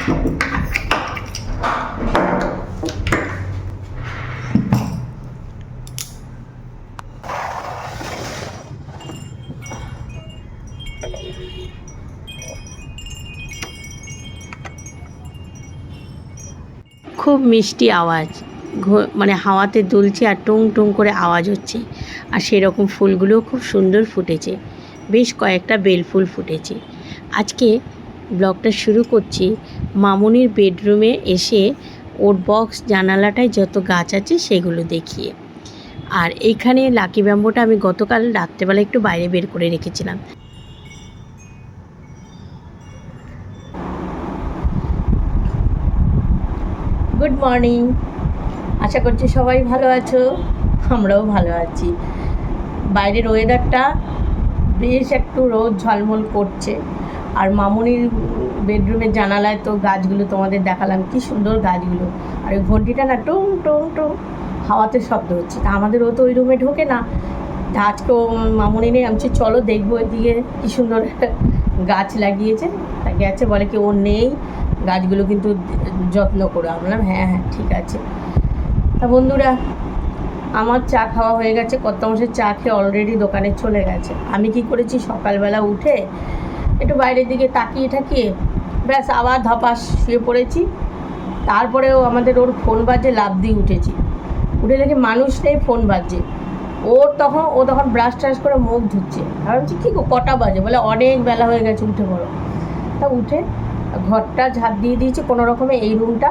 খুব মিষ্টি আওয়াজ। মানে হাওয়াতে দুলছে আর টুং টুং করে আওয়াজ হচ্ছে। আর সেরকম ফুলগুলোও খুব সুন্দর ফুটেছে। বেশ কয়েকটা বেল ফুল ফুটেছে। আজকে ব্লগটা শুরু করছি মামুনির বেডরুমে এসে ওর বক্স, জানালাটায় যত গাছ আছে সেগুলো দেখিয়ে। আর এইখানে লাকি ব্যাম্বোটা আমি গতকাল রাত্রেবেলা একটু বাইরে বের করে রেখেছিলাম। গুড মর্নিং আশা করছি সবাই ভালো আছো, আমরাও ভালো আছি। বাইরের ওয়েদারটা বেশ একটু রোদ ঝলমল করছে। আর মামুনির বেডরুমের জানালায় তো গাছগুলো তোমাদের দেখালাম, কি সুন্দর গাছগুলো। আর ওই ঘন্টিটা না টুং টুং টুং, হাওয়াতে শব্দ হচ্ছে। তা আমাদের ও তো ওই রুমে ঢোকে না। তা আজকে ও মামুনি নেই, আমি চলো দেখব এদিকে কি সুন্দর গাছ লাগিয়েছে। তা গেছে, বলে কি ও নেই। গাছগুলো কিন্তু যত্ন করো। বললাম হ্যাঁ হ্যাঁ ঠিক আছে। তা বন্ধুরা, আমার চা খাওয়া হয়ে গেছে। কত মাসের চা খেয়ে অলরেডি দোকানে চলে গেছে। আমি কি করেছি? সকালবেলা উঠে একটু বাইরের দিকে তাকিয়ে ঠাকিয়ে ব্যাস, আবার ধপাস, শুয়ে পড়েছি। তারপরেও আমাদের ওর ফোন বাজে লাভ দিয়ে উঠেছি। উঠে দেখি মানুষ নেই ফোন বাজছে। ওর তখন, ও তখন ব্রাশ ট্রাশ করে মুখ ধুচ্ছে। আমি বলছি, কী কটা বাজে? বলে, অনেক বেলা হয়ে গেছে, উঠে পড়ো। তা উঠে ঘরটা ঝাড় দিয়ে দিয়েছি, কোনো রকমে এই রুমটা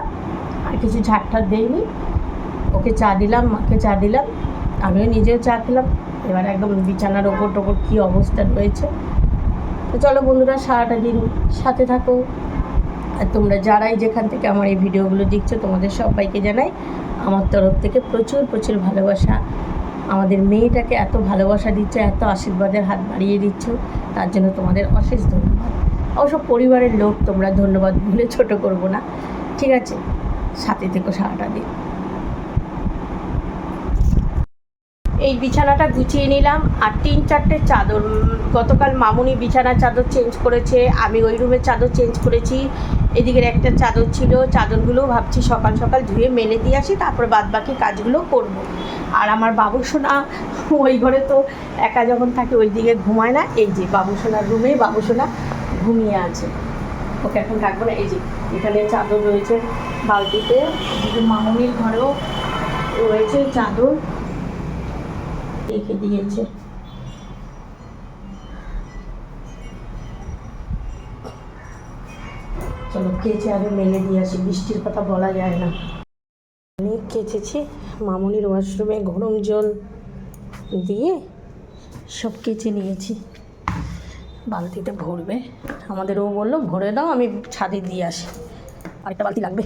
আর কিছু ঝাড় ঠাড় দেয়নি ওকে চা দিলাম, মাকে চা দিলাম। আমিও নিজেও চা খেলাম। এবার একদম বিছানার ওপর টোপর কী অবস্থা রয়েছে। তো চলো বন্ধুরা, সারাটা দিন সাথে থাকো। আর তোমরা যারাই যেখান থেকে আমার এই ভিডিওগুলো দেখছ, তোমাদের সবাইকে জানাই আমার তরফ থেকে প্রচুর প্রচুর ভালোবাসা। আমাদের মেয়েটাকে এত ভালোবাসা দিচ্ছ, এত আশীর্বাদের হাত বাড়িয়ে দিচ্ছ, তার জন্য তোমাদের অশেষ ধন্যবাদ। অবশ্য পরিবারের লোক তোমরা ধন্যবাদ ভুলে ছোট করব না। ঠিক আছে, সাথে থেকো সারাটা দিন। এই বিছানাটা গুছিয়ে নিলাম আর তিন চারটে চাদর গতকাল মামুনি বিছানার চাদর চেঞ্জ করেছে, আমি ওই রুমের চাদর চেঞ্জ করেছি। এদিকের একটা চাদর ছিল, চাদরগুলো ভাবছি সকাল সকাল ধুয়ে মেলে দিয়ে আসি, তারপর বাদ বাকি কাজগুলো করব। আর আমার বাবু সোনা ওই ঘরে তো একা যখন থাকে ওই দিকে ঘুমায় না, এই যে বাবু সোনার রুমে বাবু সোনা ঘুমিয়ে আছে। ওকে এখন রাখব না, এই যে এখানে চাদর রয়েছে বালতিতে মামুনির ঘরেও রয়েছে চাদর। রেখে দিয়েছে। চলো, কেচে আগে মেলে দিয়ে আসি, বৃষ্টির কথা বলা যায় না। অনেক কেচেছি, মামুনির ওয়াশরুমে গরম জল দিয়ে সব কেচে নিয়েছি। বালতিতে ভরবে। আমাদের ও বলল, ভরে দাও আমি ছাদে দিয়ে আসি। আরেকটা বালতি লাগবে।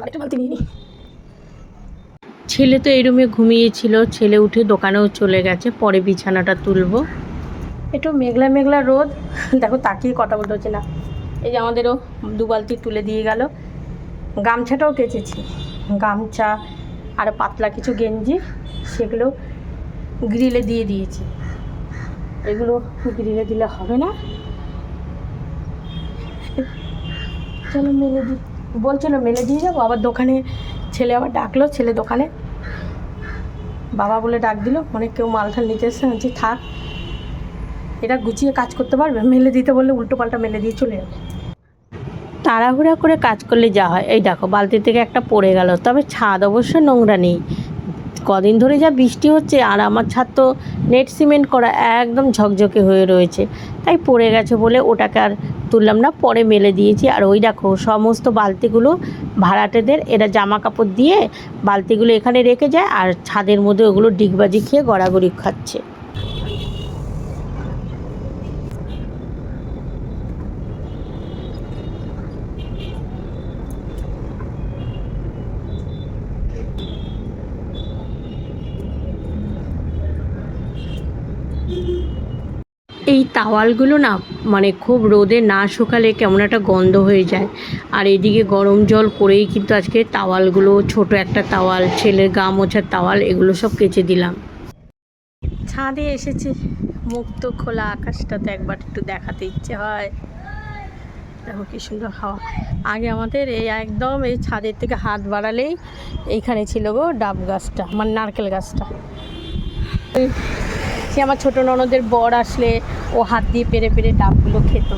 আরেকটা বালতি নিয়ে নিই ছেলে তো এই রুমে ঘুমিয়েছিল ছেলে। উঠে দোকানেও চলে গেছে। পরে বিছানাটা তুলবো। একটু মেঘলা মেঘলা রোদ। দেখো, তাকিয়ে কথা বলতে হচ্ছে না। এই যে আমাদেরও দু বালতি তুলে দিয়ে গেল। গামছাটাও কেচেছি। গামছা আর পাতলা কিছু গেঞ্জি, সেগুলো গ্রিলে দিয়ে দিয়েছি। এগুলো গ্রিলে দিলে হবে না। চলো মেলে দিই বলছিল মেলে দিয়ে যাব। আবার দোকানে ছেলে আবার ডাকলো, ছেলে দোকানে বাবা বলে ডাক দিল অনেক কেউ মালঠাল নিতে এসছে যে থাক এটা গুছিয়ে কাজ করতে পারবে? মেলে দিতে বললে উল্টো পাল্টা মেলে দিয়ে চলে যাবে। তাড়াহুড়া করে কাজ করলে যা হয়। এই দেখো, বালতি থেকে একটা পড়ে গেল, তবে ছাদ অবশ্য নোংরা নেই। কদিন ধরে যা বৃষ্টি হচ্ছে আর আমার ছাদ তো নেট সিমেন্ট করা একদম ঝকঝকে হয়ে রয়েছে। তাই পড়ে গেছে বলে ওটাকে আর তুললাম না, পরে মেলে দিয়েছি। আর ওই দেখো, সমস্ত বালতিগুলো ভাড়াটেদের, এরা জামা কাপড় দিয়ে বালতিগুলো এখানে রেখে যায় আর ছাদের মধ্যে ওগুলো ডিগবাজি খেয়ে গড়াগড়ি খাচ্ছে। এই তাওয়ালগুলো না মানে খুব রোদে না শুকালে কেমন একটা গন্ধ হয়ে যায়। আর এদিকে গরম জল করেই কিন্তু আজকে তাওয়ালগুলো, ছোট একটা তাওয়াল, ছেলের গা মোছার তাওয়াল, এগুলো সব কেচে দিলাম। ছাদে এসেছি। মুক্ত খোলা আকাশটা তো একবার একটু দেখাতে ইচ্ছে হয়। দেখো কি সুন্দর হাওয়া। আগে আমাদের এই একদম এই ছাদের থেকে হাত বাড়ালেই এইখানে ছিল গো ডাব গাছটা মানে নারকেল গাছটা। সে আমার ছোটো ননদের বর আসলে ও হাত দিয়ে পেরে পেরে ডাবগুলো খেত।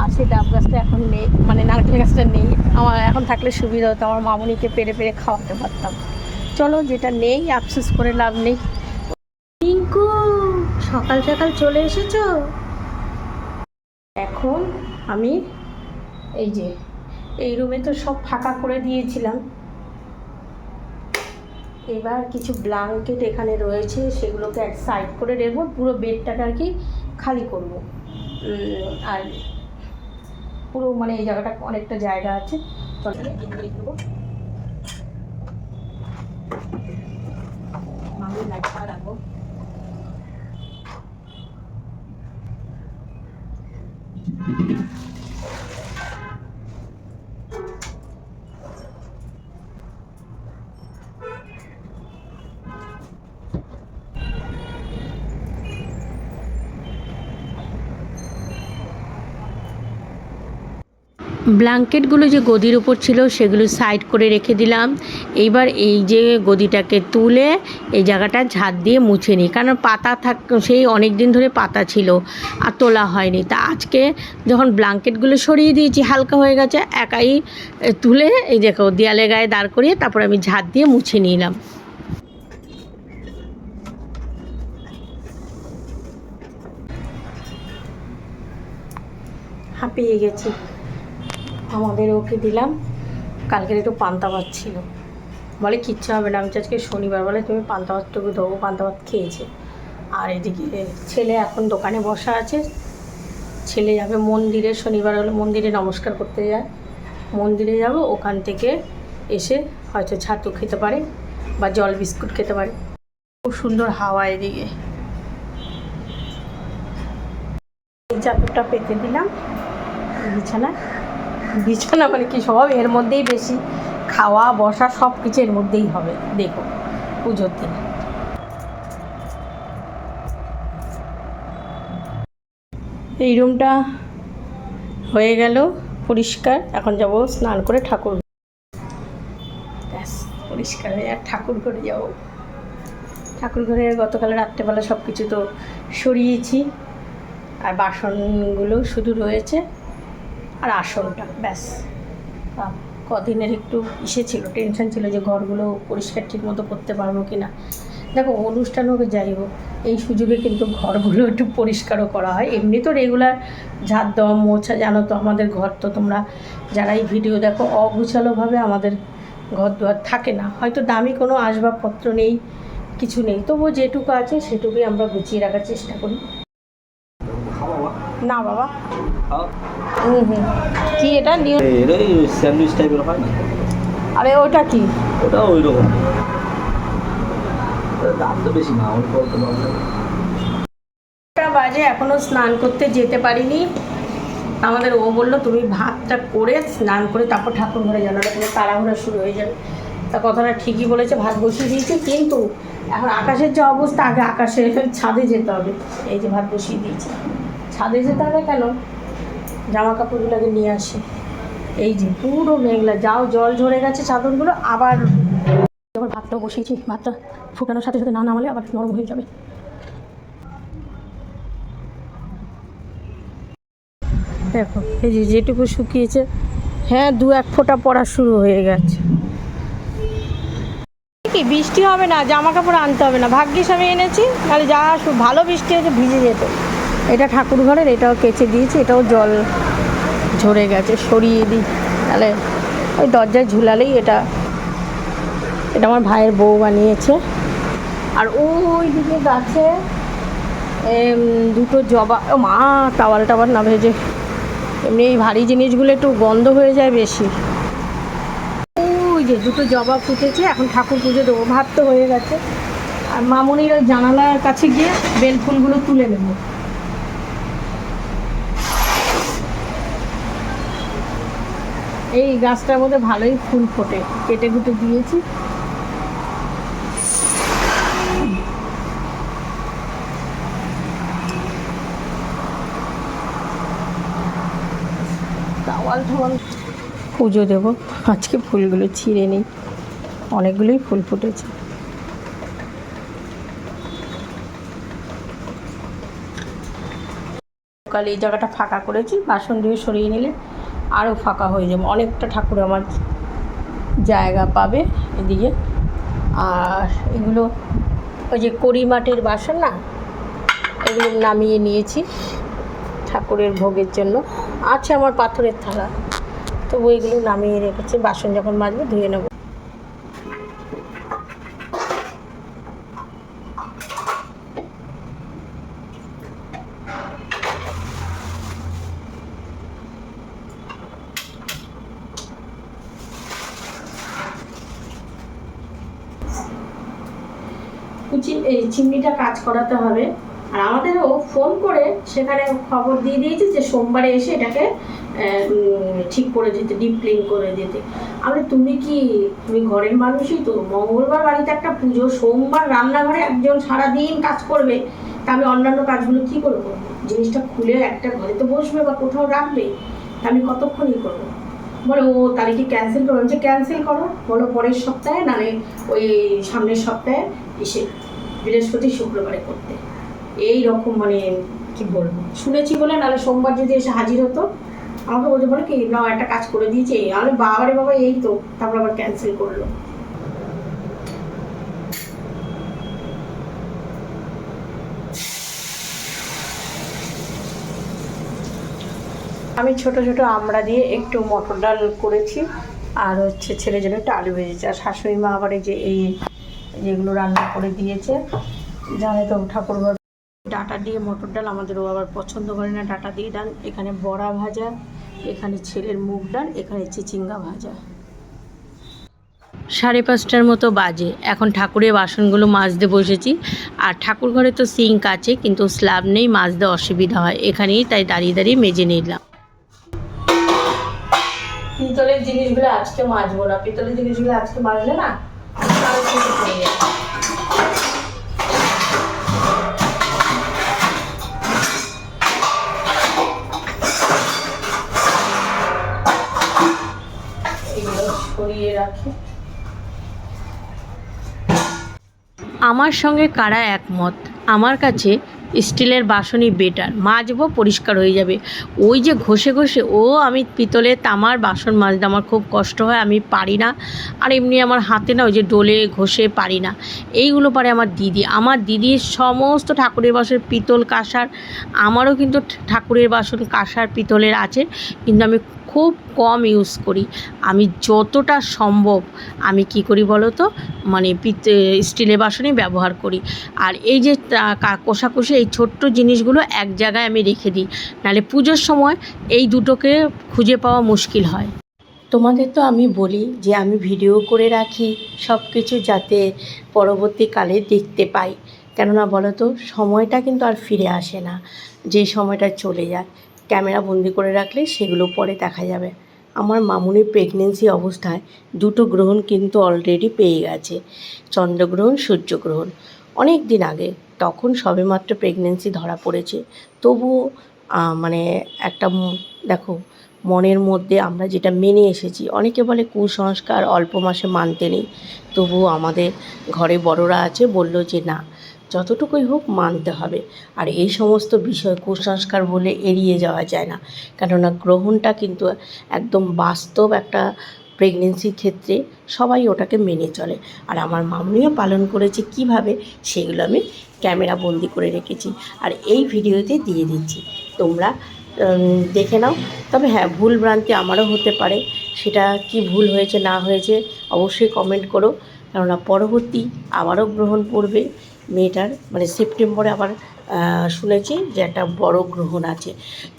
আর সেই ডাব গাছটা এখন নেই মানে নারকেল গাছটা নেই। আমার এখন থাকলে সুবিধা হতো, আমার মামনিকে পেরে পেরে খাওয়াতে পারতাম। চলো যেটা নেই, আফসোস করে লাভ নেই। টিঙ্কু সকাল সকাল চলে এসেছ? এখন আমি এই যে, এই রুমে তো সব ফাঁকা করে দিয়েছিলাম। এবার কিছু ব্ল্যাঙ্কেট এখানে রয়েছে, সেগুলোকে এক সাইড করে রেখো পুরো বেডটাকে আর কি খালি করব। আর পুরো মানে এই জায়গাটা অনেকটা জায়গা আছে। চলো, এদিকে দেবো ব্ল্যাঙ্কেটগুলো যে গদির উপর ছিল সেগুলো সাইড করে রেখে দিলাম। এইবার এই যে গদিটাকে তুলে এই জায়গাটা ঝাড় দিয়ে মুছে নিই। কারণ পাতা থাক, সেই অনেক দিন ধরে পাতা ছিল আর তোলা হয়নি। তা আজকে যখন ব্ল্যাঙ্কেটগুলো সরিয়ে দিয়েছি, হালকা হয়ে গেছে, একাই তুলে এই দেখো দেয়ালে গায়ে দাঁড় করিয়ে তারপর আমি ঝাড় দিয়ে মুছে নিলাম। হাঁপিয়ে গেছি। আমাদের ওকে দিলাম। কালকের একটু পান্তা ভাত ছিল। বলে, কিচ্ছু হবে না, আমি আজকে শনিবার, বলে, তুমি পান্তা ভাতটুকু দেবো পান্তা ভাত খেয়েছে। আর এদিকে ছেলে এখন দোকানে বসা আছে। ছেলে যাবে মন্দিরে, শনিবার হলে মন্দিরে নমস্কার করতে যায়। মন্দিরে যাব, ওখান থেকে এসে হয়তো ছাতু খেতে পারে বা জল বিস্কুট খেতে পারে। খুব সুন্দর হাওয়া এদিকে। চাদরটা পেতে দিলাম। বিছানা। বিছানা মানে কি সব? এর মধ্যেই বেশি। খাওয়া, বসা সব কিছু এর মধ্যেই হবে। দেখো, পুজোর দিন। এই রুমটা হয়ে গেল পরিষ্কার। এখন যাব স্নান করে ঠাকুর। ব্যাস, পরিষ্কার হয়ে আর ঠাকুর ঘরে যাব। ঠাকুর ঘরে গতকাল রাত্রেবেলা সব কিছু তো সরিয়েছি। আর বাসনগুলো শুধু রয়েছে। আর আসনটা ব্যাস। কদিনের একটু ইসে ছিল টেনশন ছিল যে ঘরগুলো পরিষ্কার ঠিক মতো করতে পারব কি না দেখো অনুষ্ঠান হোক যাই হোক এই সুযোগে কিন্তু ঘরগুলো একটু পরিষ্কারও করা হয়। এমনি তো রেগুলার ঝাড় দেওয়া মোছা জানো তো আমাদের ঘর তো তোমরা যারা এই ভিডিও দেখো অগুছালোভাবে আমাদের ঘর দুয়ার থাকে না। হয়তো দামি কোনো আসবাবপত্র নেই কিছু নেই। তবুও যেটুকু আছে সেটুকুই আমরা গুছিয়ে রাখার চেষ্টা করি। না বাবা। কি এটা? নিউ এটা ওই স্যান্ডউইচ টাইপের হয়? না আরে ওটা কি? ওটা ওই রকম দাম তো বেশি না অল্প অল্প দাম। বাজে এখনও স্নান করতে যেতে পারিনি। আমাদের ও বলল তুমি ভাতটা করে স্নান করে তারপর ঠাকুর ঘরে জানো তুমি তাড়াহুড়া শুরু হয়ে যাবে। তা কথাটা ঠিকই বলেছে ভাত বসিয়ে দিয়েছে কিন্তু এখন আকাশের যে অবস্থা আগে আকাশে ছাদে যেতে হবে। এই যে ভাত বসিয়ে দিয়েছে। ছাদে যেতে হবে কেন? জামা কাপড়গুলোকে নিয়ে আসি। এই যে পুরো মেঘলা, যাও জল ঝরে গেছে চাদরগুলো, আবার যখন ভাতটাও বসিয়েছি, ভাতটা ফুটানোর সাথে সাথে না নামালে আবার নরম হয়ে যাবে। দেখো, এই যে যেটুকু শুকিয়েছে হ্যাঁ দু এক ফোঁটা পড়া শুরু হয়ে গেছে। কি বৃষ্টি হবে না জামা কাপড় আনতে হবে না। ভাগ্যিস আমি এনেছি, তাহলে যা ভালো বৃষ্টি হয়েছে, ভিজে যেত। এটা ঠাকুর ঘরের এটাও কেচে দিয়েছি, এটাও জল ঝরে গেছে, সরিয়ে দিই। তাহলে ওই দরজায় ঝুলালেই এটা এটা আমার ভাইয়ের বউ বানিয়েছে। আর ওই দিকে গাছে দুটো জবা, ও মা, টাওয়াল টাওয়াল না ভেজে। এমনি এই ভারী জিনিসগুলো একটু গন্ধ হয়ে যায় বেশি। ওই যে দুটো জবা ফুটেছে, এখন ঠাকুর পুজো দেবো, ভাত তো হয়ে গেছে। আর মামনির ওই জানালার কাছে গিয়ে বেল ফুলগুলো তুলে নেব। এই গাছটার মধ্যে ভালোই ফুল ফোটে। কেটে কুটে দিয়েছি। পুজো দেবো। আজকে ফুলগুলো ছিঁড়ে নিই। অনেকগুলোই ফুল ফুটেছে। সকালে এই জায়গাটা ফাঁকা করেছি। বাসন দিয়ে সরিয়ে নিলে আরও ফাঁকা হয়ে যাবে। অনেকটা ঠাকুর আমার জায়গা পাবে এদিকে। আর এগুলো ওই যে করি মাটির বাসন না, এগুলো নামিয়ে নিয়েছি ঠাকুরের ভোগের জন্য। আছে আমার পাথরের থালা, তবু এগুলো নামিয়ে রেখেছি, বাসন যখন মাজবে ধুয়ে নেব কুচি এই কাজ করাতে হবে। আর আমাদেরও ফোন করে সেখানে খবর দিয়ে দিয়েছে যে সোমবারে এসে এটাকে ঠিক করে দিতে ডিপ ক্লিন করে দিতে। আমি তুমি কি, তুমি ঘরের মানুষই তো? মঙ্গলবার বাড়িতে একটা পুজো, সোমবার রান্নাঘরে একজন সারাদিন কাজ করবে, তা আমি অন্যান্য কাজগুলো কি করে করব? জিনিসটা খুলে একটা ঘরে তো বসবে বা কোথাও রাখবে, তা আমি কতক্ষণই করব? বলে, ও, তাহলে কি ক্যান্সেল করো? যে ক্যান্সেল করো। বলো, পরের সপ্তাহে, নাহলে ওই সামনের সপ্তাহে এসে বৃহস্পতি শুক্রবারে করতে। এই রকম মানে কি বলব? শুনেছি বলে, নাহলে সোমবার যদি এসে হাজির হতো, আমাকে বলতে বলে কি, না, একটা কাজ করে দিয়েছে আমি বাবারে বাবা, এই তো, তারপর আবার ক্যান্সেল করল। আমি ছোট ছোট আমড়া দিয়ে একটু মটর ডাল করেছি, আর হচ্ছে ছেলের জন্য একটু আলু ভেজেছি, আর শাশুড়ি মা আবার এই যে এই যেগুলো রান্না করে দিয়েছে। জানে তো ঠাকুরঘর। ডাটা দিয়ে মটর ডাল, আমাদের ও আবার পছন্দ করে না ডাটা দিয়ে ডাল। এখানে বড়া ভাজা, এখানে ছেলের মুগ ডাল, এখানে চিচিঙ্গা ভাজা। সাড়ে পাঁচটার মতো বাজে। এখন ঠাকুরের বাসনগুলো মাজতে বসেছি। আর ঠাকুর ঘরে তো সিঙ্ক আছে, কিন্তু স্ল্যাব নেই, মাজতে অসুবিধা হয়। এখানেই তাই দাঁড়িয়ে দাঁড়িয়ে মেজে নিলাম। পিতলের জিনিসগুলো আজকে মাজবো না। পিতলের জিনিসগুলো আজকে মাজলে না আমার সঙ্গে কারা একমত? আমার কাছে স্টিলের বাসনই বেটার মাজবো, পরিষ্কার হয়ে যাবে। ওই যে ঘষে ঘষে, ও আমি পিতলে তামার বাসন মাজতে আমার খুব কষ্ট হয়, আমি পারি না। আর এমনি আমার হাতে না ওই যে ডোলে ঘষে পারি না। এইগুলো পারে আমার দিদি। আমার দিদির সমস্ত ঠাকুরের বাসন পিতল কাঁসার, আমারও কিন্তু ঠাকুরের বাসন কাঁসার পিতলের আছে, কিন্তু আমি খুব কম ইউজ করি। আমি যতটা সম্ভব আমি কি করি বলো তো? মানে পিত স্টিলের বাসনই ব্যবহার করি। আর এই যে কোষাকুষি এই ছোট্ট জিনিসগুলো এক জায়গায় আমি রেখে দিই। নাহলে পুজোর সময় এই দুটোকে খুঁজে পাওয়া মুশকিল হয়। তোমাদের তো আমি বলি যে আমি ভিডিও করে রাখি সব কিছু যাতে পরবর্তীকালে দেখতে পাই। কেননা বলো তো, সময়টা কিন্তু আর ফিরে আসে না। যে সময়টা চলে যায়। ক্যামেরা বন্দি করে রাখলে সেগুলো পরে দেখা যাবে। আমার মামুনির প্রেগনেন্সি অবস্থায় দুটো গ্রহণ কিন্তু অলরেডি পেয়ে গেছে, চন্দ্রগ্রহণ, সূর্যগ্রহণ। অনেক দিন আগে, তখন সবেমাত্র প্রেগনেন্সি ধরা পড়েছে। তবুও মানে একটা দেখো, মনের মধ্যে আমরা যেটা মেনে এসেছি, অনেকে বলে কুসংস্কার অল্প মাসে মানতে নেই। তবুও আমাদের ঘরে বড়রা আছে, বলল যে না যতটুকুই হোক মানতে হবে। আর এই সমস্ত বিষয় কুসংস্কার বলে এড়িয়ে যাওয়া যায় না। কেননা গ্রহণটা কিন্তু একদম বাস্তব একটা প্রেগনেন্সির ক্ষেত্রে সবাই ওটাকে মেনে চলে। আর আমার মামনিও পালন করেছে কীভাবে সেগুলো আমি ক্যামেরা বন্দি করে রেখেছি। আর এই ভিডিওতে দিয়ে দিচ্ছি। তোমরা দেখে নাও। তবে হ্যাঁ ভুল ভ্রান্তি আমারও হতে পারে। সেটা কি ভুল হয়েছে, না হয়েছে অবশ্যই কমেন্ট করো। কেননা পরবর্তী আবারও গ্রহণ পড়বে মেয়েটার মানে সেপ্টেম্বরে আবার শুনেছি যে একটা বড় গ্রহণ আছে।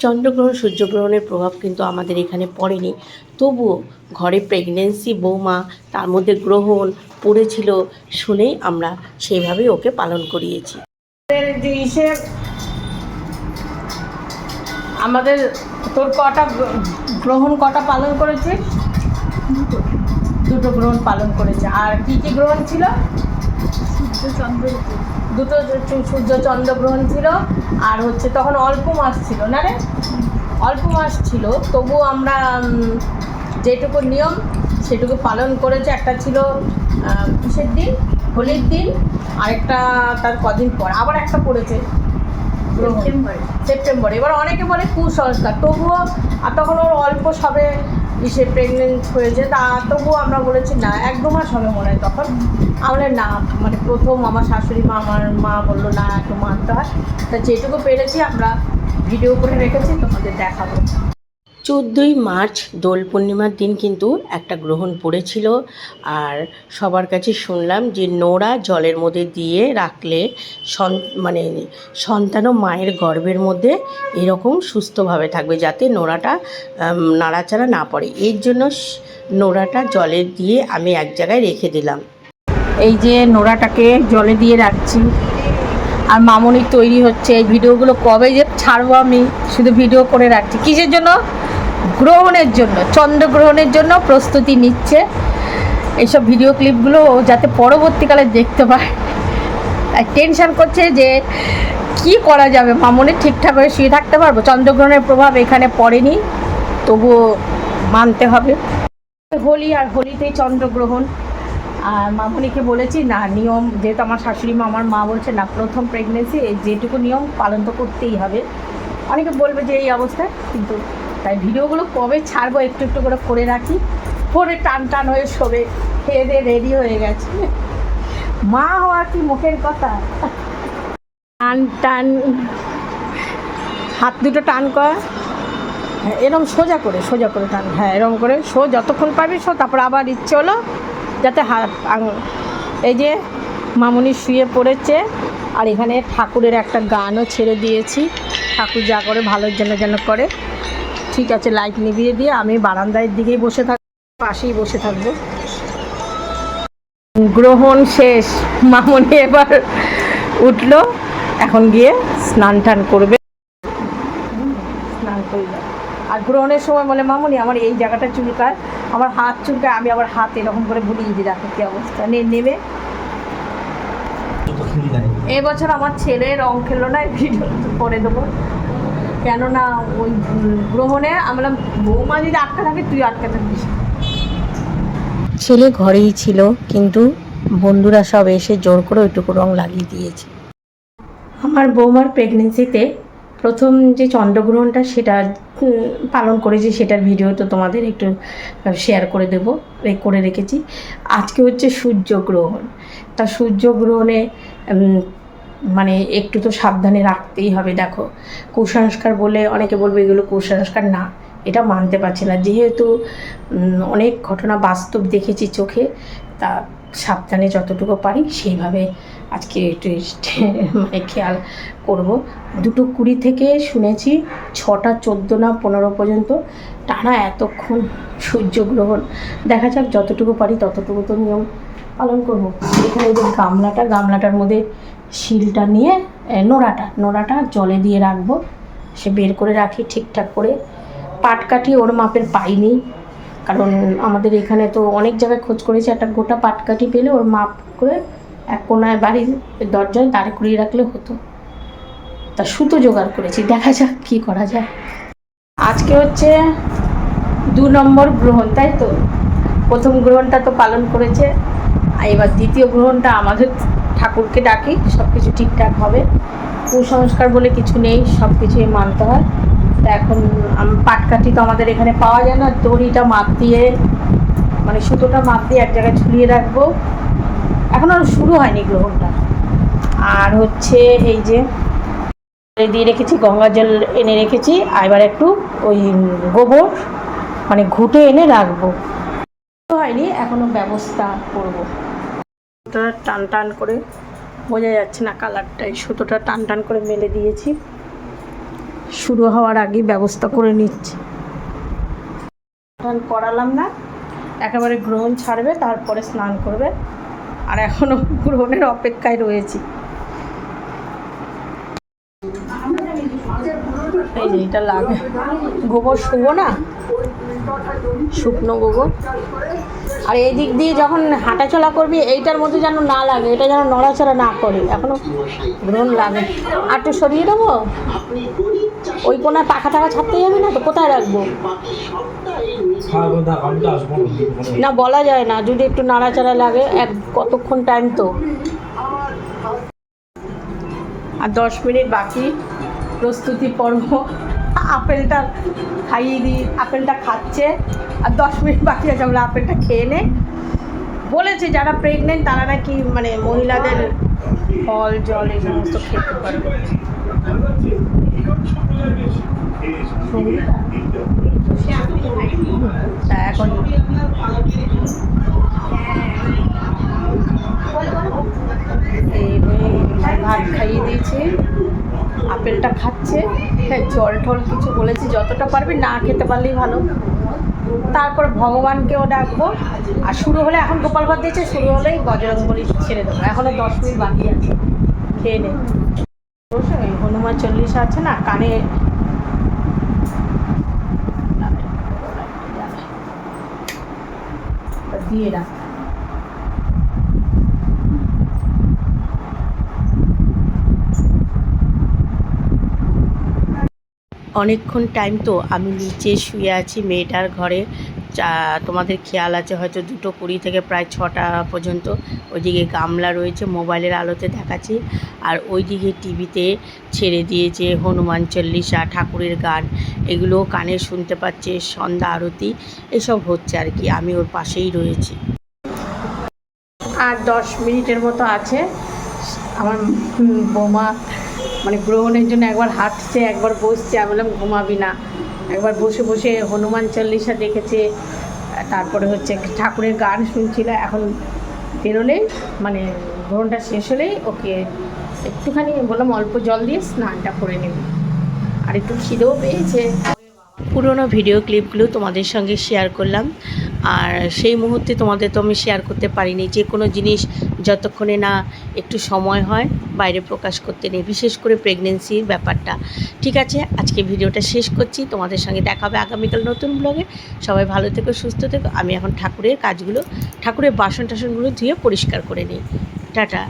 চন্দ্রগ্রহণ সূর্যগ্রহণের প্রভাব কিন্তু আমাদের এখানে পড়েনি। তবুও ঘরে প্রেগনেন্সি বৌমা তার মধ্যে গ্রহণ পড়েছিল শুনেই আমরা সেইভাবেই ওকে পালন করিয়েছি। আমাদের তোর কটা গ্রহণ কটা পালন করেছে? দুটো গ্রহণ পালন করেছে। আর কি কি গ্রহণ ছিল? দুটো সূর্য চন্দ্রগ্রহণ ছিল আর হচ্ছে তখন অল্প মাস ছিল না রে? অল্প মাস ছিল। তবু আমরা যেটুকু নিয়ম সেটুকু পালন করেছে। একটা ছিল কিসের দিন? হোলির দিন। আরেকটা তার কদিন পর। আবার একটা পড়েছে। সেপ্টেম্বর। সেপ্টেম্বর। এবার অনেকে বলে কুসংস্কার। তবুও আর তখন ওর অল্প সবে ইসে প্রেগনেন্ট হয়েছে, তা তবুও আমরা বলেছি, না, এক দু মাস হবে মনে হয় তখন। আমাদের না মানে প্রথম আমার শাশুড়ি মা, আমার মা বলল, না, একটু মানতে হয়। তা যেটুকু পেরেছি আমরা ভিডিও করে রেখেছি, তোমাদের দেখাবো। চোদ্দোই মার্চ দোল পূর্ণিমার দিন কিন্তু একটা গ্রহণ পড়েছিল। আর সবার কাছে শুনলাম যে নোড়া জলের মধ্যে দিয়ে রাখলে সন- মানে সন্তানও মায়ের গর্ভের মধ্যে এরকম সুস্থভাবে থাকবে যাতে নোড়াটা নাড়াচাড়া না পড়ে। এর জন্য নোড়াটা জলে দিয়ে আমি এক জায়গায় রেখে দিলাম। এই যে নোড়াটাকে জলে দিয়ে রাখছি। আর মামনি তৈরি হচ্ছে। এই ভিডিওগুলো কবে যে ছাড়বো আমি? শুধু ভিডিও করে রাখছি। কিসের জন্য? গ্রহণের জন্য, চন্দ্রগ্রহণের জন্য প্রস্তুতি নিচ্ছে। এইসব ভিডিও ক্লিপগুলো যাতে পরবর্তীকালে দেখতে পায়। আর টেনশন করছে যে কি করা যাবে? মামনি ঠিকঠাক হয়ে শুয়ে থাকতে পারব? চন্দ্রগ্রহণের প্রভাব এখানে পড়েনি, তবুও মানতে হবে। হোলি আর হোলিতেই চন্দ্রগ্রহণ। আর মামনিকে বলেছি, না, নিয়ম, যেহেতু আমার শাশুড়ি মা, আমার মা বলছে না, প্রথম প্রেগনেন্সি যেটুকু নিয়ম পালন তো করতেই হবে। অনেকে বলবে যে এই অবস্থায়, কিন্তু তাই ভিডিওগুলো কবে ছাড়বো একটু একটু করে করে রাখি। পরে টান টান হয়ে শোবে খেয়ে দিয়ে রেডি হয়ে গেছে। মা হওয়া কি মুখের কথা? টান টান, হাত দুটো টান কর। হ্যাঁ এরম সোজা করে সোজা করে টান। হ্যাঁ এরম করে শো যতক্ষণ পারবি শো তারপর আবার ইচ্ছে হলো যাতে হাত এই যে মামুনি শুয়ে পড়েছে, আর এখানে ঠাকুরের একটা গানও ছেড়ে দিয়েছি। ঠাকুর যা করে ভালোর জন্য যেন করে। ঠিক আছে লাইট নিভিয়ে দিয়ে আমি বারান্দার দিকেই বসে থাকব পাশেই বসে থাকব। গ্রহণ শেষ। মামনি এবার উঠল, এখন গিয়ে স্নান টান করবে। স্নান করবে আর গ্রহণের সময় বলে, মামুনি, আমার এই জায়গাটা চুলকায়, আমার হাত চুলকায়, আমি আবার হাত এরকম করে বুলিয়ে দিই রাখো কি অবস্থা। নে, নেবে? এবছর আমার ছেলে রং খেললো না ভিডিও করে দেবো। কেননা ওই গ্রহণে আমরা বৌমা যদি আটকা থাকে তুই আটকা থাকিস। ছেলে ঘরেই ছিল কিন্তু বন্ধুরা সব এসে জোর করে ওইটুকু রং লাগিয়ে দিয়েছে। আমার বৌমার প্রেগনেন্সিতে প্রথম যে চন্দ্রগ্রহণটা সেটা পালন করেছি সেটার ভিডিও তো তোমাদের একটু শেয়ার করে দেবো রে- করে রেখেছি। আজকে হচ্ছে সূর্যগ্রহণ। তা সূর্যগ্রহণে মানে একটু তো সাবধানে রাখতেই হবে, দেখো। কুসংস্কার বলে অনেকে বলবে এগুলো কুসংস্কার না, এটা মানতে পারছি না। যেহেতু অনেক ঘটনা বাস্তব দেখেছি চোখে, তা সাবধানে যতটুকু পারি সেইভাবে আজকে একটু মানে খেয়াল করব। দুটো কুড়ি থেকে শুনেছি, ছটা চোদ্দ না পনেরো পর্যন্ত টানা এতক্ষণ সূর্যগ্রহণ দেখা যাক যতটুকু পারি ততটুকু তো নিয়ম পালন করব। এখানে যে গামলাটা, গামলাটার মধ্যে শিলটা নিয়ে নোড়াটা নোড়াটা জলে দিয়ে রাখব। সে বের করে রাখি ঠিকঠাক করে। পাটকাঠি ওর মাপের পাইনি, কারণ আমাদের এখানে তো অনেক জায়গায় খোঁজ করেছি, একটা গোটা পাটকাঠি পেলে ওর মাপ করে এক কোনায় বাড়ির দরজায় দাঁড় করিয়ে রাখলে হতো। তা সুতো জোগাড় করেছি, দেখা যাক কী করা যায়। আজকে হচ্ছে দু নম্বর গ্রহণ, তাই তো? প্রথম গ্রহণটা তো পালন করেছে। এবার দ্বিতীয় গ্রহণটা আমাদের ঠাকুরকে ডাকি সব কিছু ঠিকঠাক হবে। কুসংস্কার বলে কিছু নেই সব কিছুই মানতে হয়। তা এখন পাটকাঠি তো আমাদের এখানে পাওয়া যায় না, দড়িটা মাপ দিয়ে মানে সুতোটা মাপ দিয়ে এক জায়গায় ঝুলিয়ে রাখব। এখনও শুরু হয়নি গ্রহণটা। আর হচ্ছে এই যে দিয়ে রেখেছি, গঙ্গা জল এনে রেখেছি, আর এবার একটু ওই গোবর মানে ঘুটে এনে রাখব। হয়নি, এখনও ব্যবস্থা করব। সুতোটা টান টান করে, বোঝা যাচ্ছে না কালারটা, এই সুতোটা টান টান করে মেলে দিয়েছি। শুরু হওয়ার আগেই ব্যবস্থা করে নিচ্ছি। টান করালাম না, একেবারে গ্রহণ ছাড়বে, তারপরে স্নান করবে, আর এখনও গ্রহণের অপেক্ষায় রয়েছি। এই যে এটা লাগে গোবর শুকো না? শুকনো গোবর। আর এই দিক দিয়ে যখন হাঁটাচলা করবি, এইটার মধ্যে যেন না লাগে, এটা যেন নড়াচড়া না করে। এখনও গ্রহণ লাগে। আর একটু সরিয়ে দেবো? ওই কোনায় পাখা টাখা ছাড়তে যাবে না তো? কোথায় রাখব? না, বলা যায় না। যদি একটু নাড়াচাড়া লাগে, এক কতক্ষণ টাইম তো? আর দশ মিনিট বাকি। প্রস্তুতি পর্ব আপেলটা খাইয়ে দিই, আপেলটা খাচ্ছে। আর দশ মিনিট বাকি আছে, আমরা আপেলটা খেয়ে নে বলেছে যারা প্রেগনেন্ট তারা নাকি মানে মহিলাদের ফল, জল এই সমস্ত খেতে পারবে। তা এখন ভাত খাইয়ে দিয়েছি। আপেলটা খাচ্ছে। হ্যাঁ জল টল কিছু বলেছি, যতটা পারবি না খেতে পারলেই ভালো। তারপর ভগবানকেও ডাকবো। আর শুরু হলে, এখন গোপাল ভাত দিয়েছে, শুরু হলেই বজরং বলি ছেড়ে দেবো। এখনও দশ মিনিট বাকি আছে। খেয়ে নে। হনুমান চল্লিশ আছে না, কানে দিয়ে রাখ। অনেকক্ষণ টাইম তো আমি নিচে শুয়ে আছি মেয়েটার ঘরে। তোমাদের খেয়াল আছে হয়তো দুটো কুড়ি থেকে প্রায় ছটা পর্যন্ত। ওইদিকে গামলা রয়েছে, মোবাইলের আলোতে দেখাচ্ছি। আর ওইদিকে টিভিতে ছেড়ে দিয়েছে হনুমান চল্লিশা, ঠাকুরের গান। এগুলো কানে শুনতে পাচ্ছে, সন্ধ্যা আরতি, এসব হচ্ছে আর কি। আমি ওর পাশেই রয়েছি। আর দশ মিনিটের মতো আছে। আমার বৌমা মানে গ্রহণের জন্য একবার হাঁটছে, একবার বসছে, আমি বললাম, ঘুমাবি না। একবার বসে বসে হনুমান চল্লিশা দেখেছে, তারপরে হচ্ছে ঠাকুরের গান শুনছিল, এখন বেরোলে মানে গ্রহণটা শেষ হলেই ওকে একটুখানি বললাম, অল্প জল দিয়ে স্নানটা করে নেবে। আর একটু খিদেও পেয়েছে। পুরোনো ভিডিও ক্লিপগুলো তোমাদের সঙ্গে শেয়ার করলাম। আর সেই মুহূর্তে তোমাদের তো আমি শেয়ার করতে পারিনি। যে কোনো জিনিস যতক্ষণে না একটু সময় হয়, বাইরে প্রকাশ করতে নেই। বিশেষ করে প্রেগনেন্সির ব্যাপারটা। ঠিক আছে, আজকে ভিডিওটা শেষ করছি। তোমাদের সঙ্গে দেখা হবে আগামীকাল নতুন ব্লগে সবাই ভালো থেকো, সুস্থ থেকো। আমি এখন ঠাকুরের কাজগুলো, ঠাকুরের বাসন টাসনগুলো ধুয়ে পরিষ্কার করে নিই। টাটা।